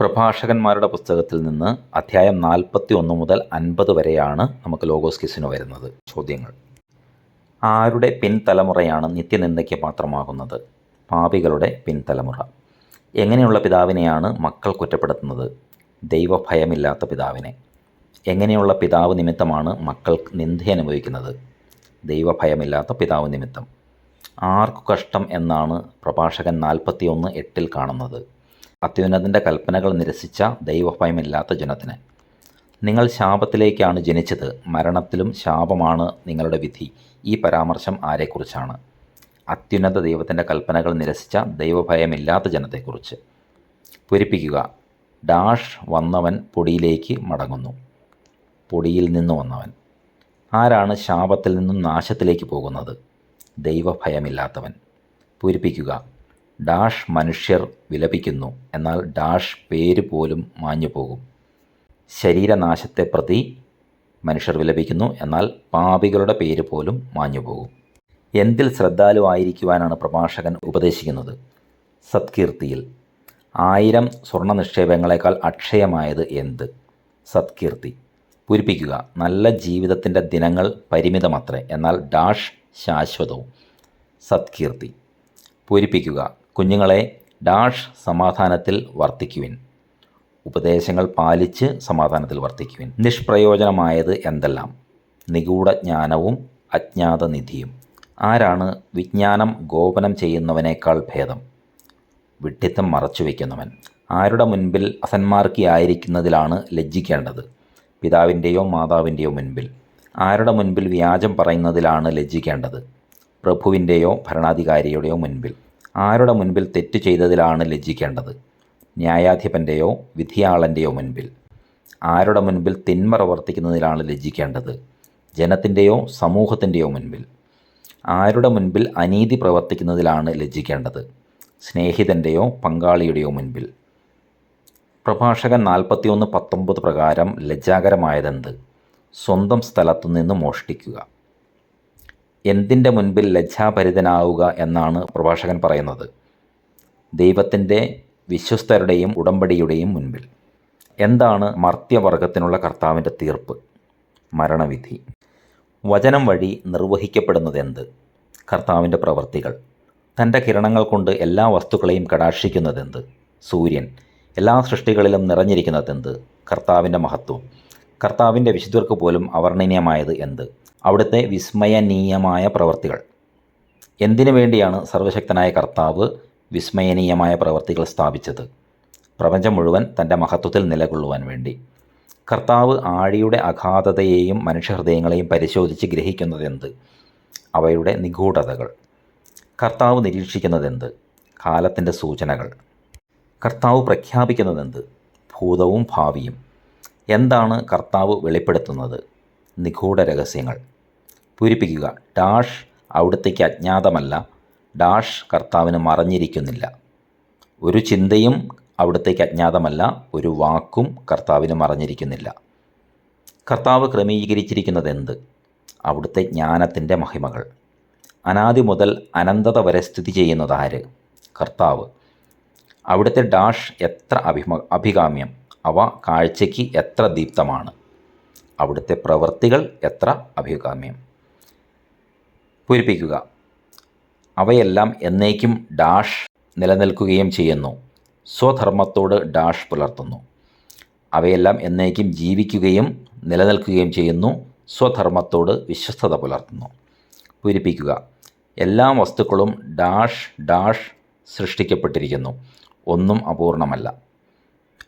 പ്രഭാഷകന്മാരുടെ പുസ്തകത്തിൽ നിന്ന് അധ്യായം നാൽപ്പത്തി ഒന്ന് മുതൽ അൻപത് വരെയാണ് നമുക്ക് ലോഗോസ് കിസിന് വരുന്നത്. ചോദ്യങ്ങൾ. ആരുടെ പിൻതലമുറയാണ് നിത്യനിന്ദയ്ക്ക് പാത്രമാകുന്നത്? പാപികളുടെ പിൻതലമുറ. എങ്ങനെയുള്ള പിതാവിനെയാണ് മക്കൾ കുറ്റപ്പെടുത്തുന്നത്? ദൈവഭയമില്ലാത്ത പിതാവിനെ. എങ്ങനെയുള്ള പിതാവ് നിമിത്തമാണ് മക്കൾ നിന്ദ അനുഭവിക്കുന്നത്? ദൈവഭയമില്ലാത്ത പിതാവ് നിമിത്തം. ആർക്കു കഷ്ടം എന്നാണ് പ്രഭാഷകൻ നാൽപ്പത്തി ഒന്ന് എട്ടിൽ കാണുന്നത്. അത്യുന്നതിന്റെ കൽപ്പനകൾ നിരസിച്ച ദൈവഭയമില്ലാത്ത ജനത്തിന്. നിങ്ങൾ ശാപത്തിലേക്കാണ് ജനിച്ചത് മരണത്തിലും ശാപമാണ് നിങ്ങളുടെ വിധി. ഈ പരാമർശം ആരെക്കുറിച്ചാണ്? അത്യുന്നത ദൈവത്തിന്റെ കൽപ്പനകൾ നിരസിച്ച ദൈവഭയമില്ലാത്ത ജനത്തെക്കുറിച്ച്. പൂരിപ്പിക്കുക. ഡാഷ് വന്നവൻ പൊടിയിലേക്ക് മടങ്ങുന്നു. പൊടിയിൽ നിന്ന് വന്നവൻ. ആരാണ് ശാപത്തിൽ നിന്നും നാശത്തിലേക്ക് പോകുന്നത്? ദൈവഭയമില്ലാത്തവൻ. പൂരിപ്പിക്കുക. ഡാഷ് മനുഷ്യർ വിലപിക്കുന്നു. എന്നാൽ ഡാഷ് പേര് പോലും മാഞ്ഞു പോകും. ശരീരനാശത്തെ പ്രതി മനുഷ്യർ വിലപിക്കുന്നു. എന്നാൽ പാപികളുടെ പേര് പോലും മാഞ്ഞു പോകും. എന്തിൽ ശ്രദ്ധാലുവായിരിക്കുവാനാണ് പ്രഭാഷകൻ ഉപദേശിക്കുന്നത്? സത്കീർത്തിയിൽ. ആയിരം സ്വർണ നിക്ഷേപങ്ങളെക്കാൾ അക്ഷയമായത് എന്ത്? സത്കീർത്തി. പൂരിപ്പിക്കുക. നല്ല ജീവിതത്തിന്റെ ദിനങ്ങൾ പരിമിതമത്രേ. എന്നാൽ ഡാഷ് ശാശ്വതവും. സത്കീർത്തി. പൂരിപ്പിക്കുക. കുഞ്ഞുങ്ങളെ ഡാഷ് സമാധാനത്തിൽ വർത്തിക്കുവിൻ. ഉപദേശങ്ങൾ പാലിച്ച് സമാധാനത്തിൽ വർത്തിക്കുവിൻ. നിഷ്പ്രയോജനമായത് എന്തെല്ലാം? നിഗൂഢജ്ഞാനവും അജ്ഞാത നിധിയും. ആരാണ് വിജ്ഞാനം ഗോപനം ചെയ്യുന്നവനേക്കാൾ ഭേദം? വിഡ്ഢിത്തം മറച്ചു വയ്ക്കുന്നവൻ. ആരുടെ മുൻപിൽ അസന്മാർക്കിയായിരിക്കുന്നതിലാണ് ലജ്ജിക്കേണ്ടത്? പിതാവിന്റെയോ മാതാവിന്റെയോ മുൻപിൽ. ആരുടെ മുൻപിൽ വ്യാജം പറയുന്നതിലാണ് ലജ്ജിക്കേണ്ടത്? പ്രഭുവിന്റെയോ ഭരണാധികാരിയുടെയോ മുൻപിൽ. ആരുടെ മുൻപിൽ തെറ്റ് ചെയ്തതിലാണ് ലജ്ജിക്കേണ്ടത്? ന്യായാധിപന്റെയോ വിധിയാളന്റെയോ മുൻപിൽ. ആരുടെ മുൻപിൽ തിന്മ പ്രവർത്തിക്കുന്നതിലാണ് ലജ്ജിക്കേണ്ടത്? ജനത്തിന്റെയോ സമൂഹത്തിന്റെയോ മുൻപിൽ. ആരുടെ മുൻപിൽ അനീതി പ്രവർത്തിക്കുന്നതിലാണ് ലജ്ജിക്കേണ്ടത്? സ്നേഹിതന്റെയോ പങ്കാളിയുടെയോ മുൻപിൽ. പ്രഭാഷകൻ നാൽപ്പത്തിയൊന്ന് പത്തൊമ്പത് പ്രകാരം ലജ്ജാകരമായതെന്ത്? സ്വന്തം സ്ഥലത്തു നിന്ന് മോഷ്ടിക്കുക. എന്തിന്റെ മുൻപിൽ ലജ്ജാഭരിതനാവുക എന്നാണ് പ്രഭാഷകൻ പറയുന്നത്? ദൈവത്തിന്റെ വിശ്വസ്തരുടെയും ഉടമ്പടിയുടെയും മുൻപിൽ. എന്താണ് മർത്യവർഗത്തിനുള്ള കർത്താവിന്റെ തീർപ്പ്? മരണവിധി. വചനം വഴി നിർവഹിക്കപ്പെടുന്നതെന്ത്? കർത്താവിന്റെ പ്രവൃത്തികൾ. തന്റെ കിരണങ്ങൾ കൊണ്ട് എല്ലാ വസ്തുക്കളെയും കടാക്ഷിക്കുന്നതെന്ത്? സൂര്യൻ. എല്ലാ സൃഷ്ടികളിലും നിറഞ്ഞിരിക്കുന്നതെന്ത്? കർത്താവിന്റെ മഹത്വം. കർത്താവിന്റെ വിശുദ്ധർക്ക് പോലും അവർണനീയമായത് എന്ത്? അവിടുത്തെ വിസ്മയനീയമായ പ്രവർത്തികൾ. എന്തിനു വേണ്ടിയാണ് സർവശക്തനായ കർത്താവ് വിസ്മയനീയമായ പ്രവർത്തികൾ സ്ഥാപിച്ചത്? പ്രപഞ്ചം മുഴുവൻ തന്റെ മഹത്വത്തിൽ നിലകൊള്ളുവാൻ വേണ്ടി. കർത്താവ് ആഴിയുടെ അഗാധതയെയും മനുഷ്യഹൃദയങ്ങളെയും പരിശോധിച്ച് ഗ്രഹിക്കുന്നതെന്ത് അവയുടെ നിഗൂഢതകൾ. കർത്താവ് നിരീക്ഷിക്കുന്നതെന്ത് കാലത്തിന്റെ സൂചനകൾ. കർത്താവ് പ്രഖ്യാപിക്കുന്നതെന്ത് ഭൂതവും ഭാവിയും. എന്താണ് കർത്താവ് വെളിപ്പെടുത്തുന്നത്? നിഗൂഢ രഹസ്യങ്ങൾ. പൂരിപ്പിക്കുക. ഡാഷ് അവിടത്തേക്ക് അജ്ഞാതമല്ല. ഡാഷ് കർത്താവിന് മറഞ്ഞിരിക്കുന്നില്ല. ഒരു ചിന്തയും അവിടത്തേക്ക് അജ്ഞാതമല്ല. ഒരു വാക്കും കർത്താവിന് മറഞ്ഞിരിക്കുന്നില്ല. കർത്താവ് ക്രമീകരിച്ചിരിക്കുന്നത് എന്ത് അവിടുത്തെ ജ്ഞാനത്തിന്റെ മഹിമകൾ. അനാദി മുതൽ അനന്തത വരെ സ്ഥിതി ചെയ്യുന്നത് ആര്? കർത്താവ്. അവിടുത്തെ ഡാഷ് എത്ര അഭിമ അഭികാമ്യം. അവ കാഴ്ചയ്ക്ക് എത്ര ദീപ്തമാണ്? അവിടുത്തെ പ്രവൃത്തികൾ എത്ര അഭികാമ്യം? പൂരിപ്പിക്കുക. അവയെല്ലാം എന്നേക്കും ഡാഷ് നിലനിൽക്കുകയും ചെയ്യുന്നു. സ്വധർമ്മത്തോട് ഡാഷ് പുലർത്തുന്നു. അവയെല്ലാം എന്നേക്കും ജീവിക്കുകയും നിലനിൽക്കുകയും ചെയ്യുന്നു. സ്വധർമ്മത്തോട് വിശ്വസ്തത പുലർത്തുന്നു. പൂരിപ്പിക്കുക. എല്ലാ വസ്തുക്കളും ഡാഷ് ഡാഷ് സൃഷ്ടിക്കപ്പെട്ടിരിക്കുന്നു. ഒന്നും അപൂർണമല്ല.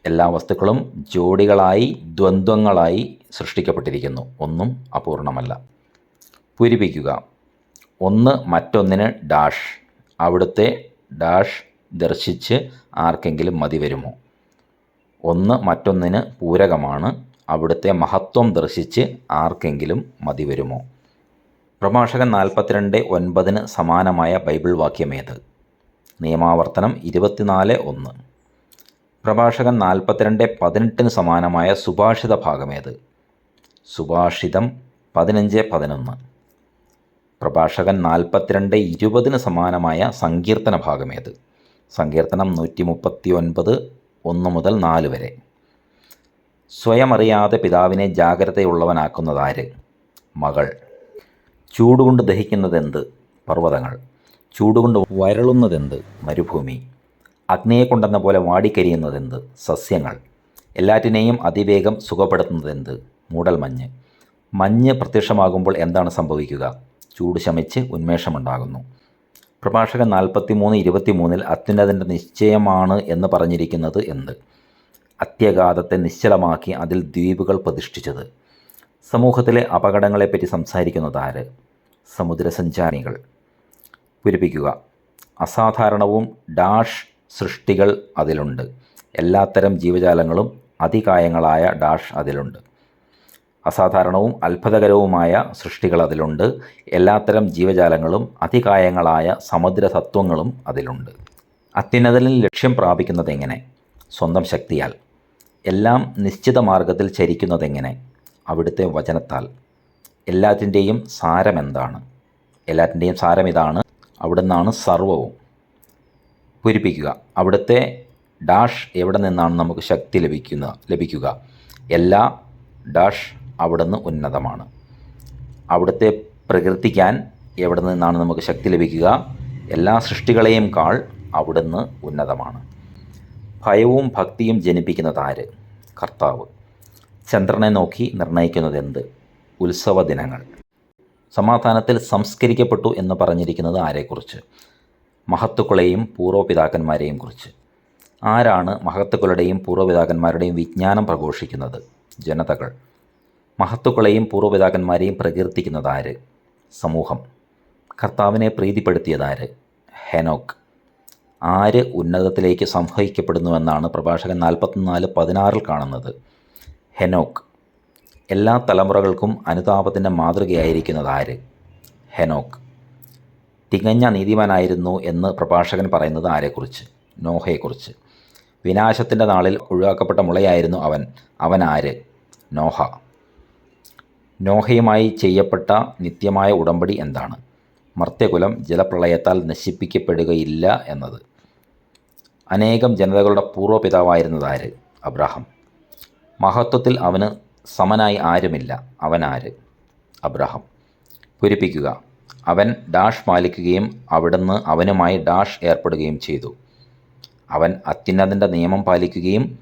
എല്ലാ വസ്തുക്കളും ജോഡികളായി ദ്വന്ദ്വങ്ങളായി സൃഷ്ടിക്കപ്പെട്ടിരിക്കുന്നു. ഒന്നും അപൂർണമല്ല. പൂരിപ്പിക്കുക. ഒന്ന് മറ്റൊന്നിന് ഡാഷ്. അവിടുത്തെ ഡാഷ് ദർശിച്ച് ആർക്കെങ്കിലും മതി വരുമോ? ഒന്ന് മറ്റൊന്നിന് പൂരകമാണ്. അവിടുത്തെ മഹത്വം ദർശിച്ച് ആർക്കെങ്കിലും മതി വരുമോ? പ്രഭാഷകൻ നാൽപ്പത്തിരണ്ട് ഒൻപതിന് സമാനമായ ബൈബിൾ വാക്യമേത് നിയമാവർത്തനം ഇരുപത്തിനാല് ഒന്ന്. പ്രഭാഷകൻ നാൽപ്പത്തിരണ്ട് പതിനെട്ടിന് സമാനമായ സുഭാഷിത ഭാഗമേത്? സുഭാഷിതം പതിനഞ്ച് പതിനൊന്ന്. പ്രഭാഷകൻ നാൽപ്പത്തിരണ്ട് ഇരുപതിന് സമാനമായ സങ്കീർത്തന ഭാഗമേത്? സങ്കീർത്തനം നൂറ്റി മുപ്പത്തി ഒൻപത് ഒന്ന് മുതൽ നാല് വരെ. സ്വയം അറിയാതെ പിതാവിനെ ജാഗ്രതയുള്ളവനാക്കുന്നതാര്? മകൾ. ചൂടുകൊണ്ട് ദഹിക്കുന്നതെന്ത്? പർവതങ്ങൾ. ചൂടുകൊണ്ട് വരളുന്നതെന്ത്? മരുഭൂമി. അഗ്നിയെ കൊണ്ടെന്ന പോലെ വാടിക്കരിയുന്നതെന്ത്? സസ്യങ്ങൾ. എല്ലാറ്റിനെയും അതിവേഗം സുഖപ്പെടുത്തുന്നതെന്ത്? മൂടൽമഞ്ഞ് മഞ്ഞ്. പ്രത്യക്ഷമാകുമ്പോൾ എന്താണ് സംഭവിക്കുക? ചൂട് ശമിച്ച് ഉന്മേഷമുണ്ടാകുന്നു. പ്രഭാഷകൻ നാൽപ്പത്തി മൂന്ന് ഇരുപത്തി മൂന്നിൽ അത്യുന്നതിന്റെ നിശ്ചയമാണ് എന്ന് പറഞ്ഞിരിക്കുന്നത് എന്ത്? അത്യഘാതത്തെ നിശ്ചലമാക്കി അതിൽ ദ്വീപുകൾ പ്രതിഷ്ഠിച്ചത്. സമൂഹത്തിലെ അപകടങ്ങളെപ്പറ്റി സംസാരിക്കുന്നത് ആര്? സമുദ്രസഞ്ചാരികൾ. പൂരിപ്പിക്കുക. അസാധാരണവും ഡാഷ് സൃഷ്ടികൾ അതിലുണ്ട്. എല്ലാത്തരം ജീവജാലങ്ങളും അതികായങ്ങളായ ഡാഷ് അതിലുണ്ട്. അസാധാരണവും അത്ഭുതകരവുമായ സൃഷ്ടികൾ അതിലുണ്ട്. എല്ലാത്തരം ജീവജാലങ്ങളും അതികായങ്ങളായ സമുദ്ര തത്വങ്ങളും അതിലുണ്ട്. അത്യുന്നതലിൽ ലക്ഷ്യം പ്രാപിക്കുന്നത് എങ്ങനെ സ്വന്തം ശക്തിയാൽ. എല്ലാം നിശ്ചിത മാർഗത്തിൽ ചരിക്കുന്നതെങ്ങനെ? അവിടുത്തെ വചനത്താൽ. എല്ലാറ്റിന്റെയും സാരമെന്താണ്? എല്ലാറ്റിന്റെയും സാരം ഇതാണ് അവിടുന്നാണ് സർവവും. പൂരിപ്പിക്കുക. അവിടുത്തെ ഡാഷ് എവിടെ നിന്നാണ് നമുക്ക് ശക്തി ലഭിക്കുന്ന ലഭിക്കുക? എല്ലാ ഡാഷ് അവിടുന്ന് ഉന്നതമാണ്. അവിടുത്തെ പ്രകീർത്തിക്കാൻ എവിടെ നിന്നാണ് നമുക്ക് ശക്തി ലഭിക്കുക? എല്ലാ സൃഷ്ടികളെയും കാൾ അവിടുന്ന് ഉന്നതമാണ്. ഭയവും ഭക്തിയും ജനിപ്പിക്കുന്നത് ആര്? കർത്താവ്. ചന്ദ്രനെ നോക്കി നിർണയിക്കുന്നത് എന്ത്? ഉത്സവ ദിനങ്ങൾ. സമാധാനത്തിൽ സംസ്കരിക്കപ്പെട്ടു എന്ന് പറഞ്ഞിരിക്കുന്നത് ആരെക്കുറിച്ച്? മഹത്തുക്കളെയും പൂർവപിതാക്കന്മാരെയും കുറിച്ച്. ആരാണ് മഹത്തുക്കളുടെയും പൂർവപിതാക്കന്മാരുടെയും വിജ്ഞാനം പ്രഘോഷിക്കുന്നത്? ജനതകൾ. മഹത്തുക്കളെയും പൂർവപിതാക്കന്മാരെയും പ്രകീർത്തിക്കുന്നത് ആര് സമൂഹം. കർത്താവിനെ പ്രീതിപ്പെടുത്തിയതാര്? ഹെനോക്ക്. ആര് ഉന്നതത്തിലേക്ക് സംഭവിക്കപ്പെടുന്നുവെന്നാണ് പ്രഭാഷകൻ നാൽപ്പത്തിനാല് പതിനാറിൽ കാണുന്നത്. ഹെനോക്ക്. എല്ലാ തലമുറകൾക്കും അനുതാപത്തിന്റെ മാതൃകയായിരിക്കുന്നത് ആര് ഹെനോക്ക്. തികഞ്ഞ നീതിമാനായിരുന്നു എന്ന് പ്രഭാഷകൻ പറയുന്നത് ആരെക്കുറിച്ച്? നോഹയെക്കുറിച്ച്. വിനാശത്തിന്റെ നാളിൽ ഒഴിവാക്കപ്പെട്ട മുളയായിരുന്നു അവൻ. അവൻ ആര്? നോഹ. നോഹയുമായി ചെയ്യപ്പെട്ട നിത്യമായ ഉടമ്പടി എന്താണ്? മർത്യകുലം ജലപ്രളയത്താൽ നശിപ്പിക്കപ്പെടുകയില്ല എന്നത്. അനേകം ജനതകളുടെ പൂർവപിതാവായിരുന്നത് ആര് അബ്രഹാം. മഹത്വത്തിൽ അവന് സമനായി ആരുമില്ല. അവനാര്? അബ്രഹാം. പൂരിപ്പിക്കുക. അവൻ ഡാഷ് പാലിക്കുകയും അവിടുന്ന് അവനുമായി ഡാഷ് ഏർപ്പെടുകയും ചെയ്തു. അവൻ അത്യുന്നതന്റെ നിയമം പാലിക്കുകയും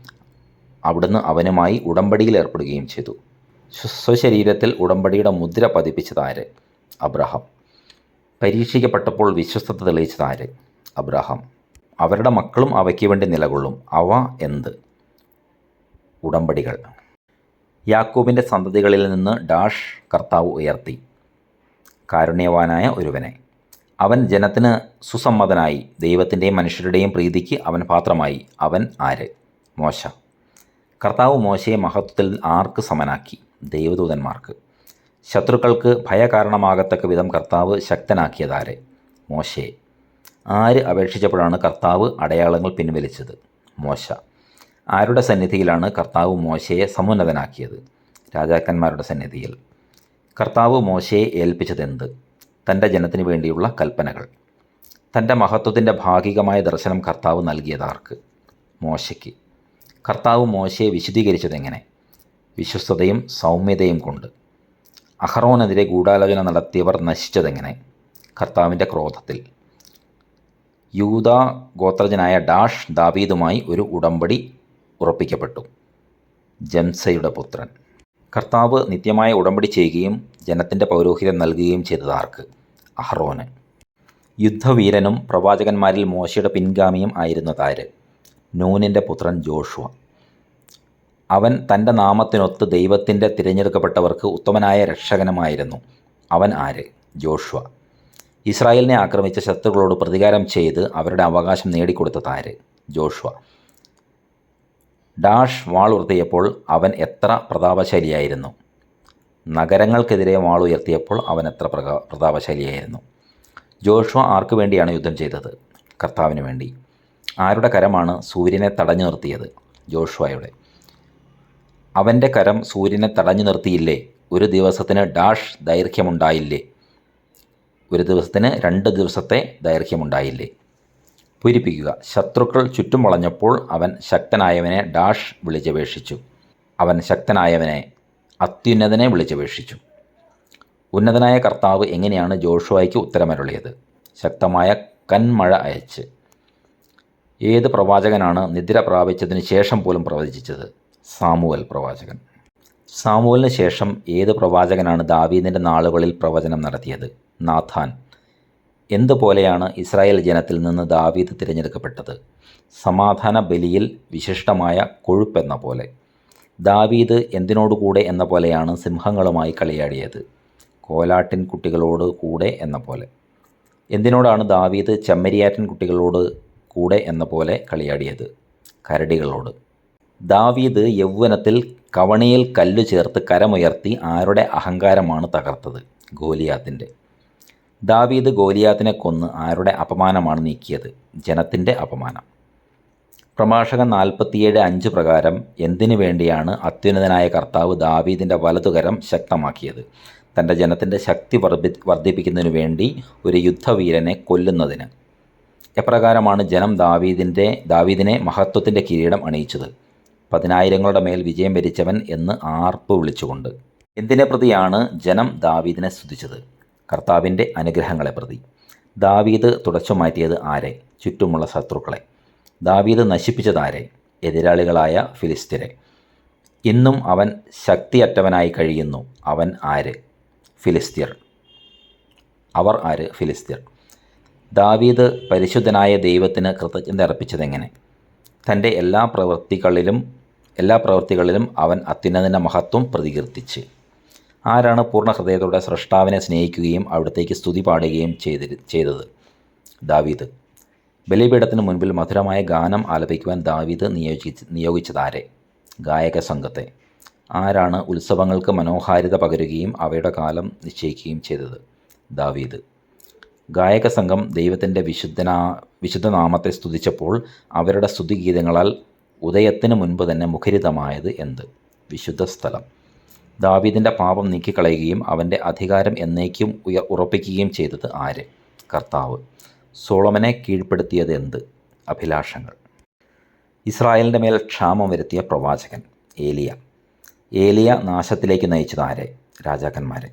അവിടുന്ന് അവനുമായി ഉടമ്പടിയിൽ ഏർപ്പെടുകയും ചെയ്തു. സ്വ- സ്വശരീരത്തിൽ ഉടമ്പടിയുടെ മുദ്ര പതിപ്പിച്ചതാര് അബ്രഹാം. പരീക്ഷിക്കപ്പെട്ടപ്പോൾ വിശ്വസ്തത തെളിയിച്ചതാര് അബ്രഹാം. അവരുടെ മക്കളും അവയ്ക്ക് വേണ്ടി നിലകൊള്ളും. അവ എന്ത്? ഉടമ്പടികൾ. യാക്കൂബിന്റെ സന്തതികളിൽ നിന്ന് ഡാഷ് കർത്താവ് ഉയർത്തി. കാരുണ്യവാനായ ഒരുവനെ. അവൻ ജനത്തിന് സുസമ്മതനായി ദൈവത്തിന്റെയും മനുഷ്യരുടെയും പ്രീതിക്ക് അവൻ പാത്രമായി. അവൻ ആര്? മോശ. കർത്താവ് മോശയെ മഹത്വത്തിൽ ആർക്ക് സമനാക്കി? ദൈവദൂതന്മാർക്ക്. ശത്രുക്കൾക്ക് ഭയകാരണമാകത്തക്ക വിധം കർത്താവ് ശക്തനാക്കിയതാരെ? മോശയെ. ആര് അപേക്ഷിച്ചപ്പോഴാണ് കർത്താവ് അടയാളങ്ങൾ പിൻവലിച്ചത്? മോശ. ആരുടെ സന്നിധിയിലാണ് കർത്താവ് മോശയെ സമുന്നതനാക്കിയത്? രാജാക്കന്മാരുടെ സന്നിധിയിൽ. കർത്താവ് മോശയെ ഏൽപ്പിച്ചതെന്ത്? തന്റെ ജനത്തിനു വേണ്ടിയുള്ള കൽപ്പനകൾ. തന്റെ മഹത്വത്തിന്റെ ഭാഗികമായ ദർശനം കർത്താവ് നൽകിയതാർക്ക്? മോശയ്ക്ക്. കർത്താവ് മോശയെ വിശദീകരിച്ചതെങ്ങനെ? വിശ്വസ്തതയും സൗമ്യതയും കൊണ്ട്. അഹറോനെതിരെ ഗൂഢാലോചന നടത്തിയവർ നശിച്ചതെങ്ങനെ? കർത്താവിന്റെ ക്രോധത്തിൽ. യൂത ഗോത്രജനായ ഡാഷ് ദാവീദുമായി ഒരു ഉടമ്പടി ഉറപ്പിക്കപ്പെട്ടു. ജംസയുടെ പുത്രൻ. കർത്താവ് നിത്യമായ ഉടമ്പടി ചെയ്യുകയും ജനത്തിന്റെ പൗരോഹിതം നൽകുകയും ചെയ്തത് ആർക്ക്? അഹ്റോന്. യുദ്ധവീരനും പ്രവാചകന്മാരിൽ മോശയുടെ പിൻഗാമിയും ആയിരുന്നതാര് നൂനിന്റെ പുത്രൻ ജോഷുവ. അവൻ തന്റെ നാമത്തിനൊത്ത് ദൈവത്തിന്റെ തിരഞ്ഞെടുക്കപ്പെട്ടവർക്ക് ഉത്തമനായ രക്ഷകനുമായിരുന്നു. അവൻ ആര്? ജോഷുവ. ഇസ്രായേലിനെ ആക്രമിച്ച ശത്രുക്കളോട് പ്രതികാരം ചെയ്ത് അവരുടെ അവകാശം നേടിക്കൊടുത്തതാര് ജോഷുവ. ഡാഷ് വാൾ ഉയർത്തിയപ്പോൾ അവൻ എത്ര പ്രതാപശാലിയായിരുന്നു. നഗരങ്ങൾക്കെതിരെ വാൾ ഉയർത്തിയപ്പോൾ അവൻ എത്ര പ്രതാപശാലിയായിരുന്നു. ജോഷുവ ആർക്കു വേണ്ടിയാണ് യുദ്ധം ചെയ്തത്? കർത്താവിന് വേണ്ടി. ആരുടെ കരമാണ് സൂര്യനെ തടഞ്ഞു നിർത്തിയത്? ജോഷുവയുടെ. അവന്റെ കരം സൂര്യനെ തടഞ്ഞു നിർത്തിയില്ലേ? ഒരു ദിവസത്തിന് ഡാഷ് ദൈർഘ്യമുണ്ടായില്ലേ? ഒരു ദിവസത്തിന് രണ്ട് ദിവസത്തെ ദൈർഘ്യമുണ്ടായില്ലേ? പൂരിപ്പിക്കുക. ശത്രുക്കൾ ചുറ്റും വളഞ്ഞപ്പോൾ അവൻ ശക്തനായവനെ ഡാഷ് വിളിച്ചപേക്ഷിച്ചു. അവൻ ശക്തനായവനെ അത്യുന്നതനെ വിളിച്ചപേക്ഷിച്ചു. ഉന്നതനായ കർത്താവ് എങ്ങനെയാണ് ജോഷുവായ്ക്ക് ഉത്തരമരുളിയത്? ശക്തമായ കന്മഴ അയച്ച്. ഏത് പ്രവാചകനാണ് നിദ്ര പ്രാപിച്ചതിന് ശേഷം പോലും പ്രവചിച്ചത്? സാമുവൽ പ്രവാചകൻ. സാമുവലിന് ശേഷം ഏത് പ്രവാചകനാണ് ദാവീദിന്റെ നാളുകളിൽ പ്രവചനം നടത്തിയത്? നാഥാൻ. എന്തുപോലെയാണ് ഇസ്രായേൽ ജനത്തിൽ നിന്ന് ദാവീദ് തിരഞ്ഞെടുക്കപ്പെട്ടത്? സമാധാന ബലിയിൽ വിശിഷ്ടമായ കൊഴുപ്പെന്ന പോലെ. ദാവീദ് എന്തിനോടുകൂടെ എന്ന പോലെയാണ് സിംഹങ്ങളുമായി കളിയാടിയത്. കോലാട്ടിൻ കുട്ടികളോട് കൂടെ എന്ന പോലെ. എന്തിനോടാണ് ദാവീദ് ചെമ്മരിയാറ്റിൻ കുട്ടികളോട് കൂടെ എന്ന പോലെ കളിയാടിയത്? കരടികളോട്. ദാവീദ് യൗവനത്തിൽ കവണിയിൽ കല്ല് ചേർത്ത് കരമുയർത്തി ആരുടെ അഹങ്കാരമാണ് തകർത്തത്? ഗോലിയാത്തിന്റെ ദാവീദ് ഗോലിയാത്തിനെ കൊന്ന് ആരുടെ അപമാനമാണ് നീക്കിയത്? ജനത്തിന്റെ അപമാനം. പ്രഭാഷകൻ നാൽപ്പത്തിയേഴ് അഞ്ച് പ്രകാരം എന്തിനു വേണ്ടിയാണ് അത്യുന്നതനായ കർത്താവ് ദാവീദിന്റെ വലതുകരം ശക്തമാക്കിയത്? തന്റെ ജനത്തിന്റെ ശക്തി വർദ്ധി വർദ്ധിപ്പിക്കുന്നതിനു വേണ്ടി ഒരു യുദ്ധവീരനെ കൊല്ലുന്നതിന്. എപ്രകാരമാണ് ജനം ദാവീദിന്റെ ദാവീദിനെ മഹത്വത്തിന്റെ കിരീടം അണിയിച്ചത്? പതിനായിരങ്ങളുടെ മേൽ വിജയം വരിച്ചവൻ എന്ന് ആർപ്പ് വിളിച്ചുകൊണ്ട്. എന്തിനെ പ്രതിയാണ് ജനം ദാവീദിനെ സ്തുതിച്ചത്? കർത്താവിന്റെ അനുഗ്രഹങ്ങളെ പ്രതി. ദാവീദ് തുടച്ചു മാറ്റിയത് ആരെ? ചുറ്റുമുള്ള ശത്രുക്കളെ. ദാവീദ് നശിപ്പിച്ചതാരെ എതിരാളികളായ ഫിലിസ്തീനെ ഇന്നും അവൻ ശക്തിയറ്റവനായി കഴിയുന്നു. അവൻ ആര്? ഫിലിസ്തീർ അവർ ആര്? ഫിലിസ്തീർ ദാവീദ് പരിശുദ്ധനായ ദൈവത്തിന് കൃതജ്ഞത അർപ്പിച്ചതെങ്ങനെ? തന്റെ എല്ലാ പ്രവൃത്തികളിലും എല്ലാ പ്രവൃത്തികളിലും അവൻ അത്യുന്നതിന്റെ മഹത്വം പ്രതികീർത്തിച്ച്. ആരാണ് പൂർണ ഹൃദയത്തോടെ സൃഷ്ടാവിനെ സ്നേഹിക്കുകയും അവിടത്തേക്ക് സ്തുതി പാടുകയും ചെയ്തി ചെയ്തത്? ദാവീദ്. ബലിപീഠത്തിന് മുൻപിൽ മധുരമായ ഗാനം ആലപിക്കുവാൻ ദാവീദ് നിയോഗിച്ച് നിയോഗിച്ചതാരെ? ഗായക സംഘത്തെ. ആരാണ് ഉത്സവങ്ങൾക്ക് മനോഹാരിത പകരുകയും അവയുടെ കാലം നിശ്ചയിക്കുകയും ചെയ്തത്? ദാവീദ്. ഗായക സംഘം ദൈവത്തിന്റെ വിശുദ്ധനാ വിശുദ്ധനാമത്തെ സ്തുതിച്ചപ്പോൾ അവരുടെ സ്തുതിഗീതങ്ങളാൽ ഉദയത്തിന് മുൻപ് തന്നെ മുഖരിതമായത് എന്ത്? വിശുദ്ധ സ്ഥലം ദാവീദിന്റെ പാപം നീക്കിക്കളയുകയും അവന്റെ അധികാരം എന്നേക്കും ഉയർ ഉറപ്പിക്കുകയും ചെയ്തത് ആര്? കർത്താവ്. സോളമനെ കീഴ്പ്പെടുത്തിയത് എന്ത്? അഭിലാഷങ്ങൾ. ഇസ്രായേലിന്റെ മേൽ ക്ഷാമം വരുത്തിയ പ്രവാചകൻ ഏലിയ. ഏലിയ നാശത്തിലേക്ക് നയിച്ചതാരെ രാജാക്കന്മാരെ.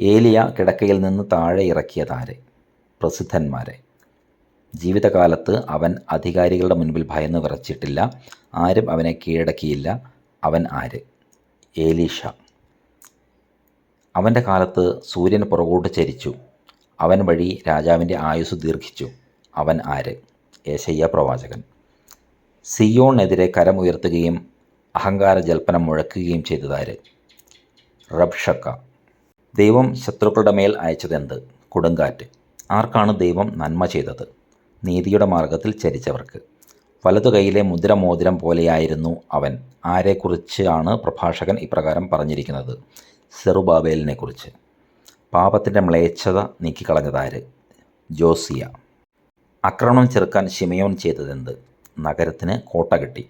ഏലിയ കിടക്കയിൽ നിന്ന് താഴെ ഇറക്കിയതാരെ പ്രസിദ്ധന്മാരെ. ജീവിതകാലത്ത് അവൻ അധികാരികളുടെ മുൻപിൽ ഭയന്ന് വിറച്ചിട്ടില്ല. ആരും അവനെ കീഴടക്കിയില്ല. അവൻ ആര്? ഏലീഷ അവന്റെ കാലത്ത് സൂര്യൻ പുറകോട്ട് ചരിച്ചു. അവൻ വഴി രാജാവിന്റെ ആയുസ് ദീർഘിച്ചു. അവൻ ആര്? ഏശയ്യ പ്രവാചകൻ. സിയോണിനെതിരെ കരമുയർത്തുകയും അഹങ്കാര ജൽപ്പനം മുഴക്കുകയും ചെയ്തതാര്? റബ്ഷക്ക. ദൈവം ശത്രുക്കളുടെ മേൽ അയച്ചതെന്ത്? കൊടുങ്കാറ്റ്. ആർക്കാണ് ദൈവം നന്മ ചെയ്തത്? നീതിയുടെ മാർഗത്തിൽ ചരിച്ചവർക്ക്. വലതു കൈയിലെ മുദ്രമോതിരം പോലെയായിരുന്നു അവൻ. ആരെക്കുറിച്ചാണ് പ്രഭാഷകൻ ഇപ്രകാരം പറഞ്ഞിരിക്കുന്നത്? സെറുബാബേലിനെക്കുറിച്ച്. പാപത്തിന്റെ മ്ലേച്ഛത നീക്കിക്കളഞ്ഞതാര്? ജോസിയ. ആക്രമണം ചെറുക്കാൻ ഷിമയോൻ ചെയ്തതെന്ത്? നഗരത്തിന് കോട്ട കെട്ടി.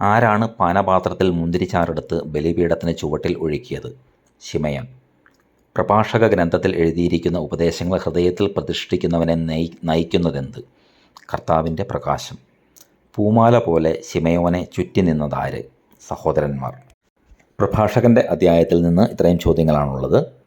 ആരാണ് പാനപാത്രത്തിൽ മുന്തിരിച്ചാറെടുത്ത് ബലിപീഠത്തിന് ചുവട്ടിൽ ഒഴുക്കിയത്? ഷിമയൻ പ്രഭാഷക ഗ്രന്ഥത്തിൽ എഴുതിയിരിക്കുന്ന ഉപദേശങ്ങൾ ഹൃദയത്തിൽ പ്രതിഷ്ഠിക്കുന്നവനെ നയി നയിക്കുന്നതെന്ത്? കർത്താവിന്റെ പ്രകാശം. പൂമാല പോലെ ശിമയോനെ ചുറ്റി നിന്നതാര്? സഹോദരന്മാർ. പ്രഭാഷകന്റെ അധ്യായത്തിൽ നിന്ന് ഇത്രയും ചോദ്യങ്ങളാണുള്ളത്.